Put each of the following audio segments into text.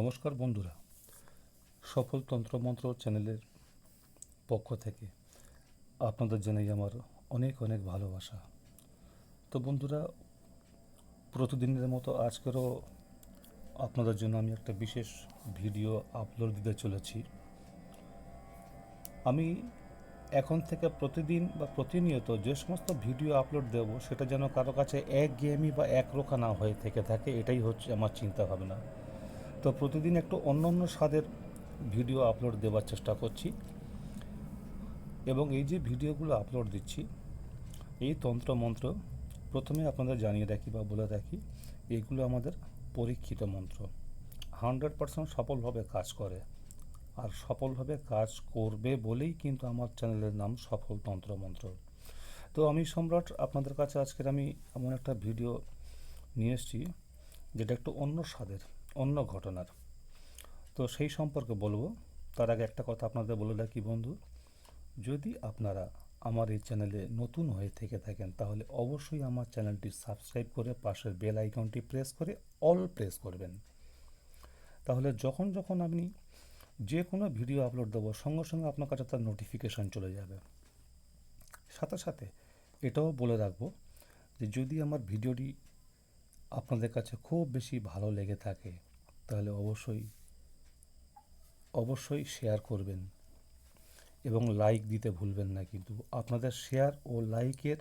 নমস্কার বন্ধুরা। সফল তন্ত্রমন্ত্র চ্যানেলের পক্ষ থেকে আপনাদের জানাই আমার অনেক অনেক ভালোবাসা। তো বন্ধুরা, প্রতিদিনের মতো আজকেরও আপনাদের জন্য আমি একটা বিশেষ ভিডিও আপলোড দিতে চলেছি। আমি এখন থেকে প্রতিদিন বা প্রতিনিয়ত যে সমস্ত ভিডিও আপলোড দেব, সেটা যেন কারও কাছে এক গেমই বা একরোখা না হয়ে থেকে থাকে, এটাই হচ্ছে আমার চিন্তা ভাবনা তো প্রতিদিন একটু অন্য অন্য স্বাদের ভিডিও আপলোড দেওয়ার চেষ্টা করছি। এবং এই যে ভিডিওগুলো আপলোড দিচ্ছি, এই তন্ত্রমন্ত্র, প্রথমে আপনাদের জানিয়ে রাখি বা বলে রাখি, এগুলো আমাদের পরীক্ষিত মন্ত্র। হান্ড্রেড পার্সেন্ট সফলভাবে কাজ করে। আর সফলভাবে কাজ করবে বলেই কিন্তু আমার চ্যানেলের নাম সফল তন্ত্রমন্ত্র। তো আমি সম্রাট, আপনাদের কাছে আজকের আমি এমন একটা ভিডিও নিয়ে এসেছি, যেটা একটু অন্য স্বাদের। অন্য ঘটনার। তো সেই সম্পর্কে বলব, তার আগে একটা কথা আপনাদের বলে রাখি বন্ধু, যদি আপনারা আমার এই চ্যানেলে নতুন হয়ে থেকে থাকেন, তাহলে অবশ্যই আমার চ্যানেলটি সাবস্ক্রাইব করে পাশের বেল আইকনটি প্রেস করে অল প্রেস করবেন। তাহলে যখন যখন আপনি যে কোনো ভিডিও আপলোড দেবো, সঙ্গে সঙ্গে আপনার কাছে তার নোটিফিকেশান চলে যাবে। সাথে সাথে এটাও বলে রাখব যে যদি আমার ভিডিওটি আপনাদের কাছে খুব বেশি ভালো লেগে থাকে, তাহলে অবশ্যই অবশ্যই শেয়ার করবেন এবং লাইক দিতে ভুলবেন না কিন্তু। আপনাদের শেয়ার ও লাইকের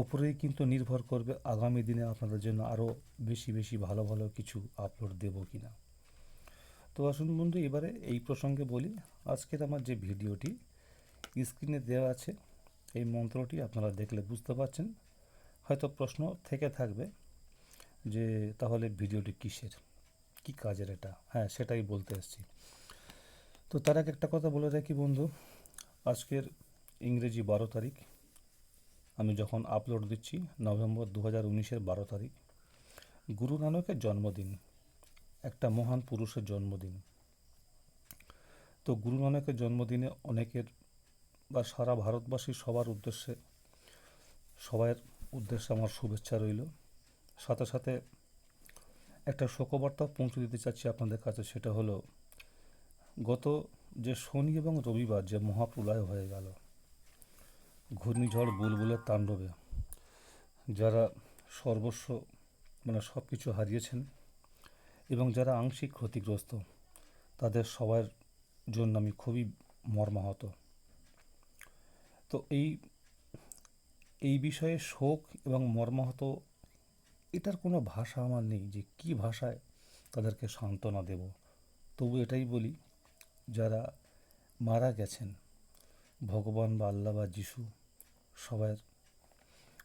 ওপরেই কিন্তু নির্ভর করবে আগামী দিনে আপনাদের জন্য আরও বেশি বেশি ভালো ভালো কিছু আপলোড দেব কি না তো আসুন বন্ধু, এবারে এই প্রসঙ্গে বলি, আজকের আমার যে ভিডিওটি স্ক্রিনে দেওয়া আছে, এই মন্ত্রটি আপনারা দেখলে বুঝতে পারছেন। হয়তো প্রশ্ন থেকে থাকবে যে তাহলে ভিডিওটি কিসের? কি কাজের এটা? হ্যাঁ সেটাই বলতে এসেছি। তো তার আগে একটা কথা বলে রাখি বন্ধু, আজকের ইংরেজি বারো তারিখ, আমি যখন আপলোড দিচ্ছি নভেম্বর দু হাজার উনিশের বারো তারিখ, গুরু নানকের জন্মদিন, একটা মহান পুরুষের জন্মদিন। তো গুরু নানকের জন্মদিনে অনেকের বা সারা ভারতবাসী সবার উদ্দেশ্যে সবার উদ্দেশ্যে আমার শুভেচ্ছা রইল। সাথে সাথে একটা শোকবার্তা পৌঁছে দিতে চাচ্ছি আপনাদের কাছে, সেটা হলো, গত যে শনি এবং রবিবার যে মহাপ্রলয় হয়ে গেল, ঘূর্ণিঝড় বুলবুলের তাণ্ডবে, যারা সর্বস্ব মানে সব কিছু হারিয়েছেন এবং যারা আংশিক ক্ষতিগ্রস্ত, তাদের সবার জন্য আমি খুবই মর্মাহত। তো এই এই বিষয়ে শোক এবং মর্মাহত এটার কোনো ভাষা আমার নেই যে কী ভাষায় তাদেরকে সান্ত্বনা দেব। তবু এটাই বলি, যারা মারা গেছেন, ভগবান বা আল্লাহ বা যিশু, সবার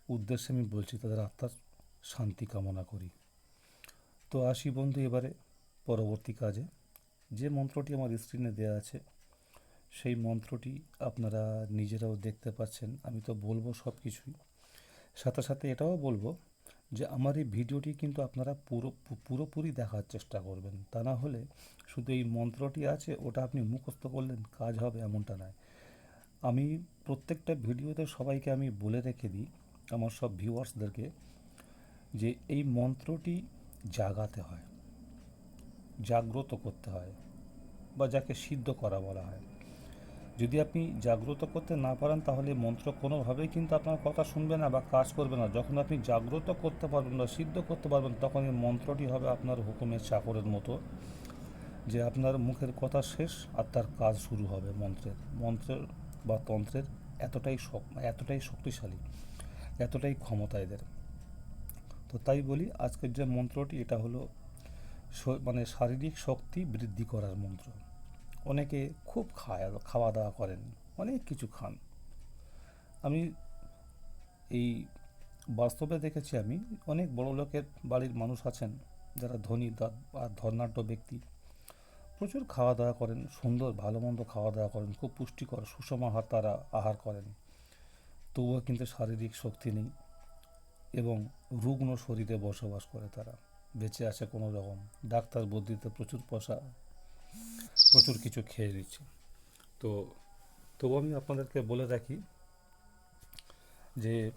উদ্দেশ্যে আমি বলছি তাদের আত্মার শান্তি কামনা করি। তো আসি বন্ধু এবারে পরবর্তী কাজে। যে মন্ত্রটি আমার স্ক্রিনে দেওয়া আছে, সেই মন্ত্রটি আপনারা নিজেরাও দেখতে পাচ্ছেন। আমি তো বলব সব কিছুই সাথে সাথে এটাও বলব যে আমার এই ভিডিওটি কিন্তু আপনারা পুরো, পুরোপুরি দেখার চেষ্টা করবেন। তা না হলে শুধু এই মন্ত্রটি আছে, ওটা আপনি মুখস্থ করলেন, কাজ হবে এমনটা নয়। আমি প্রত্যেকটা ভিডিওতে সবাইকে আমি বলে রেখে দিই, আমার সব ভিউয়ার্সদেরকে, যে এই মন্ত্রটি জাগাতে হয়, জাগ্রত করতে হয়, বা যাকে সিদ্ধ করা বলা হয়। যদি আপনি জাগ্রত করতে না পারেন, তাহলে মন্ত্র কোনোভাবেই কিন্তু আপনার কথা শুনবে না বা কাজ করবে না। যখন আপনি জাগ্রত করতে পারবেন বা সিদ্ধ করতে পারবেন তখন এই মন্ত্রটি হবে আপনার হুকুমের চাকরের মতো, যে আপনার মুখের কথা শেষ আর তার কাজ শুরু হবে মন্ত্রের। মন্ত্রের বা তন্ত্রের এতটাই এতটাই শক্তিশালী, এতটাই ক্ষমতা এদের। তো তাই বলি, আজকের যে মন্ত্রটি, এটা হলো মানে শারীরিক শক্তি বৃদ্ধি করার মন্ত্র। অনেকে খুব খায় খাওয়া দাওয়া করেন, অনেক কিছু খান। আমি এই বাস্তবে দেখেছি আমি, অনেক বড় লোকের বাড়ির মানুষ আছেন, যারা ধনী আর ধর্নাঢ্য ব্যক্তি। প্রচুর খাওয়া দাওয়া করেন, সুন্দর, ভালো মন্দ খাওয়া দাওয়া করেন, খুব পুষ্টিকর, সুষম আহার তারা, আহার করেন। তবুও কিন্তু শারীরিক শক্তি নেই এবং রুগ্ন শরীরে বসবাস করে তারা, বেঁচে আছে কোনো রকম। ডাক্তার বুদ্ধিতে প্রচুর পয়সা প্রচুর কিছু খেয়ে নিচ্ছে। তো তবু আমি আপনাদেরকে বলে রাখি যে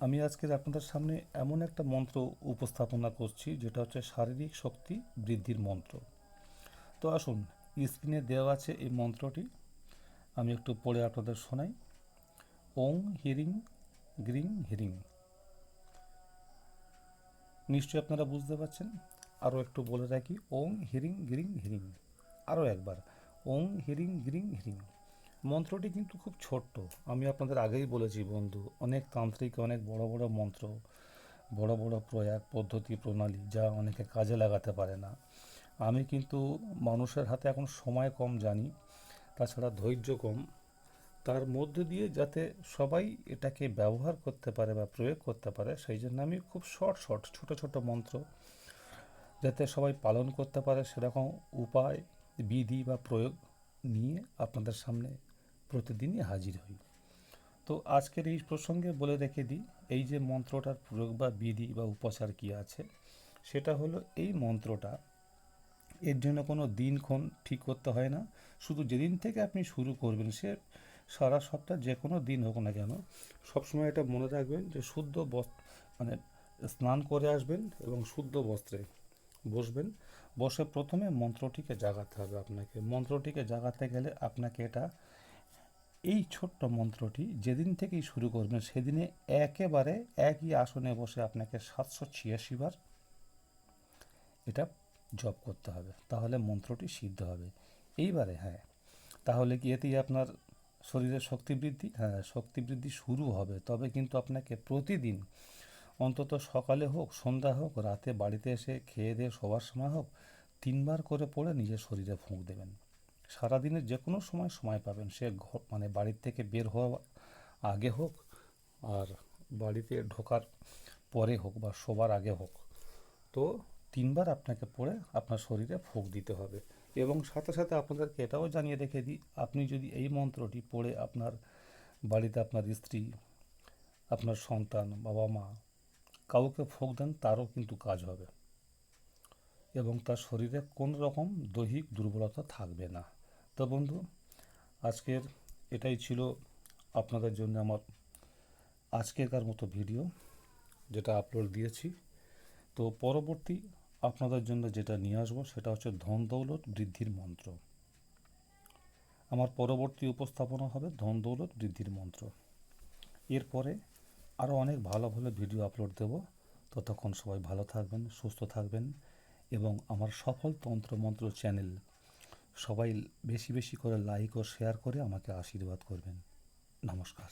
আমি আজকের আপনাদের সামনে এমন একটা মন্ত্র উপস্থাপনা করছি যেটা হচ্ছে শারীরিক শক্তি বৃদ্ধির মন্ত্র। তো আসুন, স্ক্রিনে দেওয়া আছে এই মন্ত্রটি। আমি একটু পড়ে আপনাদের শোনাই। ওং হিরিং গ্রিং হিরিং। নিশ্চয়ই আপনারা বুঝতে পারছেন। আরও একটু বলে রাখি। ওং হিরিং গ্রিং হিরিং। আরও একবার ওং হিরিং গ্রিং হিরিং। মন্ত্রটি কিন্তু খুব ছোট্ট। আমি আপনাদের আগেই বলেছি বন্ধু, অনেক তান্ত্রিক, অনেক বড় বড় মন্ত্র, বড় বড় প্রয়াগ পদ্ধতি, প্রণালী যা অনেকে কাজে লাগাতে পারে না। আমি কিন্তু মানুষের হাতে এখন সময় কম জানি, তাছাড়া ধৈর্য কম। তার মধ্যে দিয়ে যাতে সবাই এটাকে ব্যবহার করতে পারে বা প্রয়োগ করতে পারে, সেই জন্য আমি খুব শর্ট শর্ট, ছোট ছোট মন্ত্র, যাতে সবাই পালন করতে পারে সেরকম উপায় বিধি বা প্রয়োগ নিয়ে আপনাদের সামনে প্রতিদিনই হাজির হই। তো আজকের এই প্রসঙ্গে বলে রেখে দিই, এই যে মন্ত্রটার প্রয়োগ বা বিধি বা উপচার কী আছে, সেটা হলো এই মন্ত্রটা, এর জন্য কোনো দিনক্ষণ ঠিক করতে হয় না। শুধু যেদিন থেকে আপনি শুরু করবেন, সে সারা সপ্তাহ যে কোনো দিন হোক না কেন, সবসময় এটা মনে রাখবেন যে শুদ্ধ বস্ত্র মানে স্নান করে আসবেন এবং শুদ্ধ বস্ত্রে বসবেন। বসে প্রথমে মন্ত্রটিকে জাগাতে হবে আপনাকে। মন্ত্রটিকে জাগাতে গেলে আপনাকে এটা, এই ছোট্ট মন্ত্রটি যেদিন থেকেই শুরু করবেন, সেদিনে একেবারে একই আসনে বসে আপনাকে সাতশো ছিয়াশি বার এটা জপ করতে হবে। তাহলে মন্ত্রটি সিদ্ধ হবে। এইবারে হ্যাঁ তাহলে কি এতেই আপনার শরীরের শক্তি বৃদ্ধি? হ্যাঁ শক্তি বৃদ্ধি শুরু হবে। তবে কিন্তু আপনাকে প্রতিদিন অন্তত সকালে হোক, সন্ধ্যা হোক, রাতে বাড়িতে এসে খেয়ে দিয়ে শোবার সময় হোক, তিনবার করে পড়ে নিজের শরীরে ফুঁক দেবেন। সারাদিনের যে কোনো সময় সময় পাবেন। সে ঘর মানে বাড়ির থেকে বের হওয়া আগে হোক আর বাড়িতে ঢোকার পরে হোক বা শোবার আগে হোক, তো তিনবার আপনাকে পড়ে আপনার শরীরে ফুঁক দিতে হবে। এবং সাথে সাথে আপনাদেরকে এটাও জানিয়ে রেখে দিই, আপনি যদি এই মন্ত্রটি পড়ে আপনার বাড়িতে আপনার স্ত্রী, আপনার সন্তান বাবা মা কাউকে ফুঁক দেন, তারও কিন্তু কাজ হবে। এবং তার শরীরে কোনো রকম দৈহিক দুর্বলতা থাকবে না। তো বন্ধু, আজকের এটাই ছিল আপনাদের জন্য আমার আজকেরকার মতো ভিডিও যেটা আপলোড দিয়েছি। তো পরবর্তী আপনাদের জন্য যেটা নিয়ে আসব, সেটা হচ্ছে ধন দৌলত বৃদ্ধির মন্ত্র। আমার পরবর্তী উপস্থাপনা হবে ধন দৌলত বৃদ্ধির মন্ত্র। এরপরে আরও অনেক ভালো ভালো ভিডিও আপলোড দেব। ততক্ষণ সবাই ভালো থাকবেন, সুস্থ থাকবেন এবং আমার সফল তন্ত্র মন্ত্র চ্যানেল সবাই বেশি বেশি করে লাইক ও শেয়ার করে আমাকে আশীর্বাদ করবেন। নমস্কার।